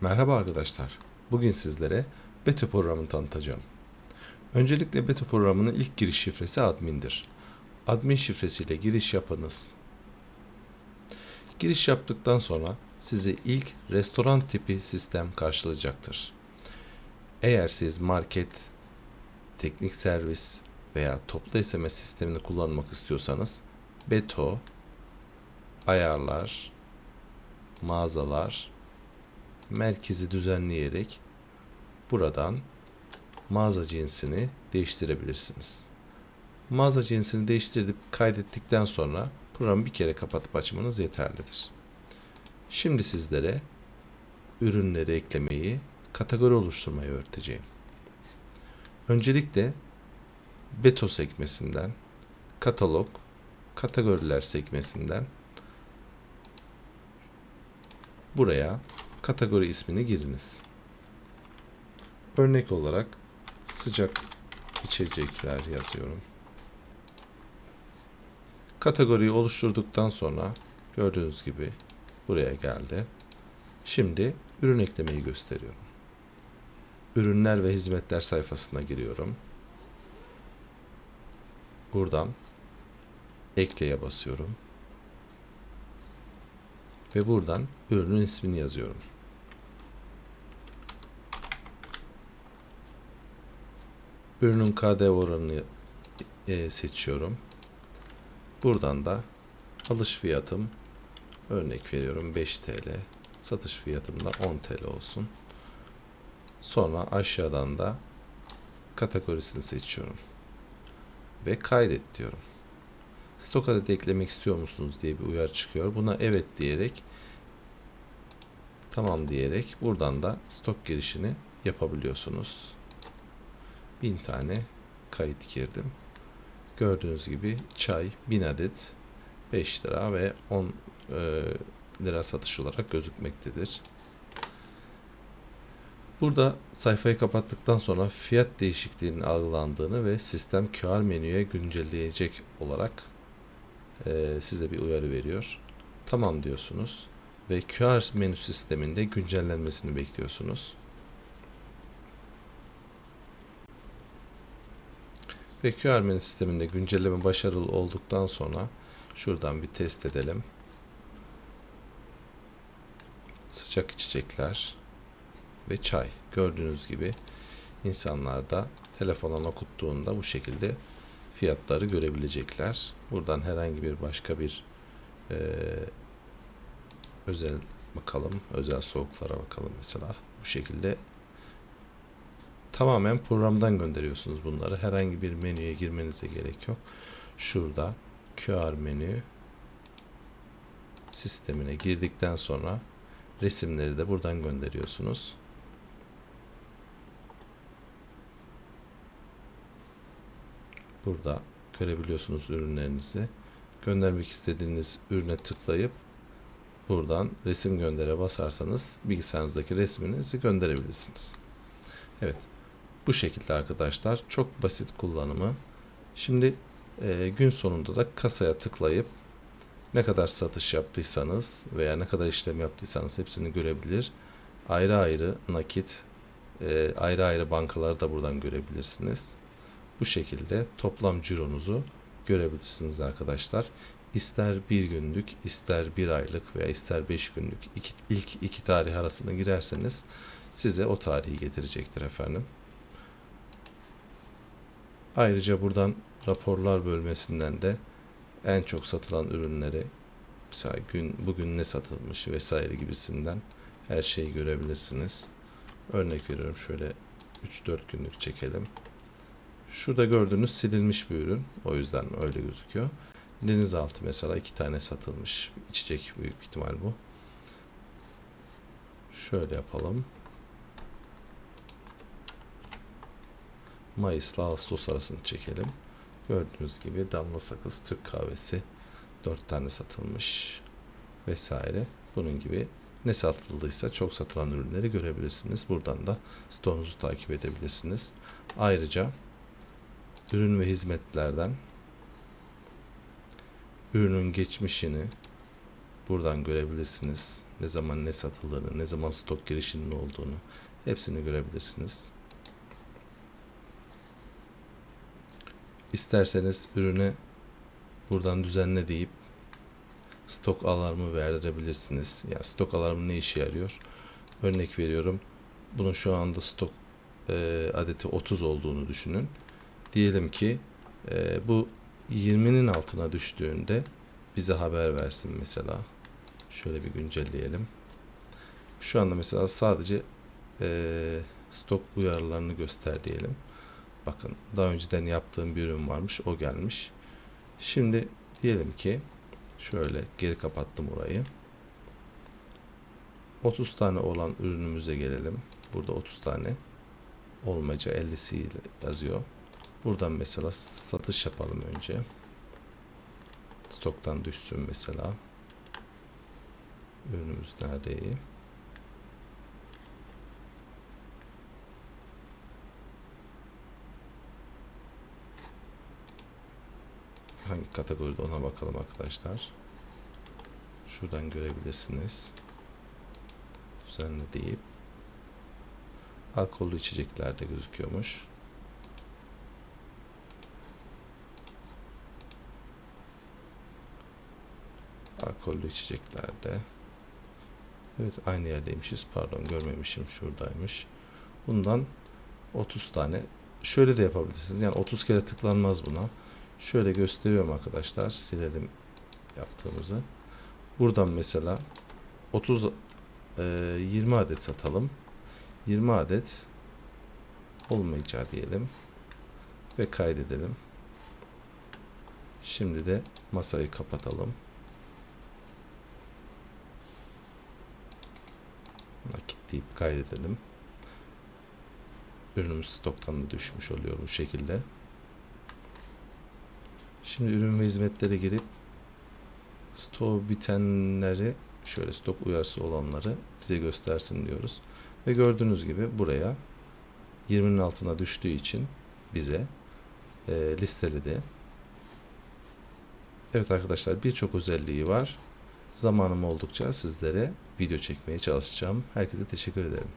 Merhaba arkadaşlar. Bugün sizlere Beto programını tanıtacağım. Öncelikle Beto programının ilk giriş şifresi admin'dir. Admin şifresiyle giriş yapınız. Giriş yaptıktan sonra sizi ilk restoran tipi sistem karşılayacaktır. Eğer siz market, teknik servis veya toplu SMS sistemini kullanmak istiyorsanız Beto, ayarlar, mağazalar, merkezi düzenleyerek buradan mağaza cinsini değiştirebilirsiniz. Mağaza cinsini değiştirip kaydettikten sonra programı bir kere kapatıp açmanız yeterlidir. Şimdi sizlere ürünleri eklemeyi, kategori oluşturmayı öğreteceğim. Öncelikle Beto sekmesinden, katalog, kategoriler sekmesinden buraya kategori ismini giriniz. Örnek olarak sıcak içecekler yazıyorum. Kategoriyi oluşturduktan sonra gördüğünüz gibi buraya geldi. Şimdi ürün eklemeyi gösteriyorum. Ürünler ve hizmetler sayfasına giriyorum. Buradan ekleye basıyorum. Ve buradan ürünün ismini yazıyorum. Ürünün KDV oranını e, seçiyorum. Buradan da alış fiyatım örnek veriyorum 5 TL. Satış fiyatım da 10 TL olsun. Sonra aşağıdan da kategorisini seçiyorum. Ve kaydet diyorum. Stok adeti eklemek istiyor musunuz diye bir uyarı çıkıyor. Buna evet diyerek tamam diyerek buradan da stok girişini yapabiliyorsunuz. 1000 tane kayıt girdim. Gördüğünüz gibi çay 1000 adet 5 lira ve 10 e, lira satış olarak gözükmektedir. Burada sayfayı kapattıktan sonra fiyat değişikliğinin algılandığını ve sistem QR menüye güncelleyecek olarak e, size bir uyarı veriyor. Tamam diyorsunuz ve QR menü sisteminde güncellenmesini bekliyorsunuz. Ve QR menü sisteminde güncelleme başarılı olduktan sonra şuradan bir test edelim. Sıcak içecekler ve çay. Gördüğünüz gibi insanlar da telefondan okuttuğunda bu şekilde fiyatları görebilecekler. Buradan herhangi bir başka bir e, özel bakalım. Özel soğuklara bakalım mesela. Bu şekilde tamamen programdan gönderiyorsunuz bunları. Herhangi bir menüye girmenize gerek yok. Şurada QR menü sistemine girdikten sonra resimleri de buradan gönderiyorsunuz. Burada görebiliyorsunuz ürünlerinizi. Göndermek istediğiniz ürüne tıklayıp buradan resim göndere basarsanız bilgisayarınızdaki resminizi gönderebilirsiniz. Evet. Bu şekilde arkadaşlar çok basit kullanımı. Şimdi e, gün sonunda da kasaya tıklayıp ne kadar satış yaptıysanız veya ne kadar işlem yaptıysanız hepsini görebilir. Ayrı ayrı nakit, e, ayrı ayrı bankaları da buradan görebilirsiniz. Bu şekilde toplam cironuzu görebilirsiniz arkadaşlar. İster bir günlük, ister bir aylık veya ister beş günlük iki, ilk iki tarih arasında girerseniz size o tarihi getirecektir efendim. Ayrıca buradan raporlar bölmesinden de en çok satılan ürünleri mesela gün bugün ne satılmış vesaire gibisinden her şeyi görebilirsiniz. Örnek veriyorum şöyle 3-4 günlük çekelim. Şurada gördüğünüz silinmiş bir ürün. O yüzden öyle gözüküyor. Denizaltı mesela iki tane satılmış. içecek büyük ihtimal bu. Şöyle yapalım. Mayıs ile Ağustos arasını çekelim. Gördüğünüz gibi damla sakız Türk kahvesi 4 tane satılmış vesaire. Bunun gibi ne satıldıysa çok satılan ürünleri görebilirsiniz. Buradan da stoğunuzu takip edebilirsiniz. Ayrıca ürün ve hizmetlerden ürünün geçmişini, buradan görebilirsiniz. Ne zaman ne satıldığını, ne zaman stok girişinin olduğunu hepsini görebilirsiniz. İsterseniz ürünü buradan düzenle deyip stok alarmı verdirebilirsiniz. Yani stok alarmı ne işe yarıyor? Örnek veriyorum. Bunun şu anda stok e, adeti 30 olduğunu düşünün. Diyelim ki e, bu 20'nin altına düştüğünde bize haber versin mesela. Şöyle bir güncelleyelim. Şu anda mesela sadece e, stok uyarılarını göster diyelim. Bakın daha önceden yaptığım bir ürün varmış. O gelmiş. Şimdi diyelim ki şöyle geri kapattım orayı. 30 tane olan ürünümüze gelelim. Burada 30 tane olmaca 50'si ile yazıyor. Buradan mesela satış yapalım önce. Stoktan düşsün mesela. Ürünümüz nerede? Hangi kategoride ona bakalım arkadaşlar. Şuradan görebilirsiniz. Düzenle deyip alkollü içeceklerde gözüküyormuş. Alkollü içeceklerde. Evet aynı yerdeymişiz. Pardon görmemişim. Şuradaymış. Bundan 30 tane. Şöyle de yapabilirsiniz. Yani 30 kere tıklanmaz buna. Şöyle gösteriyorum arkadaşlar. Silelim yaptığımızı. Buradan mesela 30 e, 20 adet satalım. 20 adet olmayacağı diyelim ve kaydedelim. Şimdi de masayı kapatalım. Nakit deyip kaydedelim. Ürünümüz stoktan da düşmüş oluyor bu şekilde. Şimdi ürün ve hizmetlere girip stok bitenleri şöyle stok uyarısı olanları bize göstersin diyoruz. Ve gördüğünüz gibi buraya 20'nin altına düştüğü için bize e, listeledi. Evet arkadaşlar birçok özelliği var. Zamanım oldukça sizlere video çekmeye çalışacağım. Herkese teşekkür ederim.